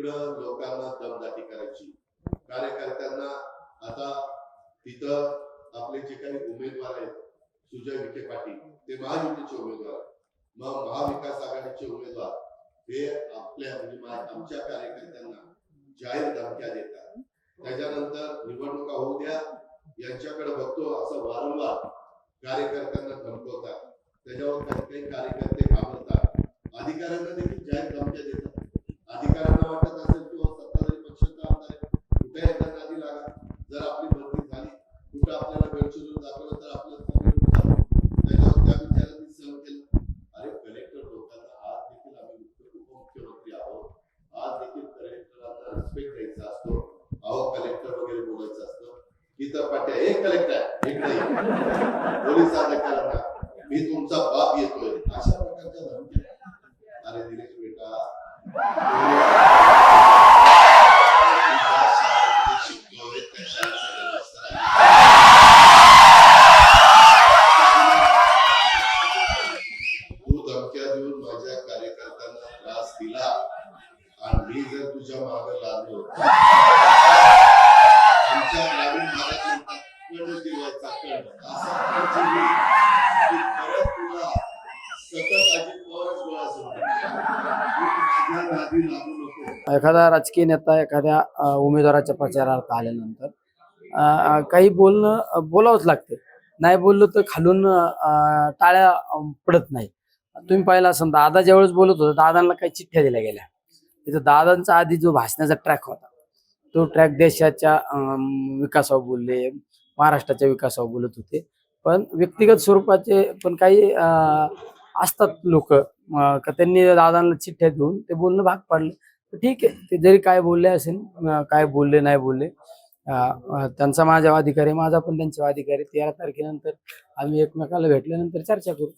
इकडं लोकांना दमदाटी करायची. कार्यकर्त्यांना आता तिथं आपले जे काही उमेदवार आहेत सुजय विखे पाटील ते महायुतीचे उमेदवार मग महाविकास आघाडीचे उमेदवार हे आपल्या म्हणजे आमच्या कार्यकर्त्यांना जाहीर धमक्या देतात. त्याच्यानंतर निवडणुका होऊ द्या यांच्याकडे बघतो असं वारंवार कार्यकर्त्यांना धमकवतात. त्याच्यावर काही काही कार्यकर्ते घाबरतात. अधिकाऱ्यांना देखील जाहीर धमक्या देतात. तुमचा बाप येतोय. अशा प्रकारच्या धमक्या. अरे दिनेश बेटा. धमक्या देऊन माझ्या कार्यकर्त्यांना त्रास दिला आणि मी जर तुझ्या मागे लागलो आमच्या ग्रामीण भागात कण कण परत तुला सतत अजित पवारच गोळा सोडतो माझ्या नादी लागू नको. एखादा राजकीय नेता एखाद्या उमेदवाराच्या प्रचारार्थ आल्यानंतर काही बोलणं बोलावंच लागतं. नाही बोललो तर खालून टाळ्या पडत नाही तुम्ही पाहिला असं दादा ज्यावेळेस बोलत होता दादांना काही चिठ्ठ्या दिल्या गेल्या. तिथं दादांचा आधी जो भाषणाचा ट्रॅक होता तो ट्रॅक देशाच्या विकासावर बोलले महाराष्ट्राच्या विकासावर बोलत होते. पण व्यक्तिगत स्वरूपाचे पण काही असतात लोक त्यांनी दादांना चिठ्ठ्या देऊन ते बोलणं भाग पाडलं. तर ठीक आहे ते जरी काय बोलले असेल काय बोलले नाही बोलले त्यांचा माझ्या अधिकारी माझा पण त्यांच्या अधिकारी तेरा तारखेनंतर आम्ही एकमेकाला भेटल्यानंतर चर्चा करू.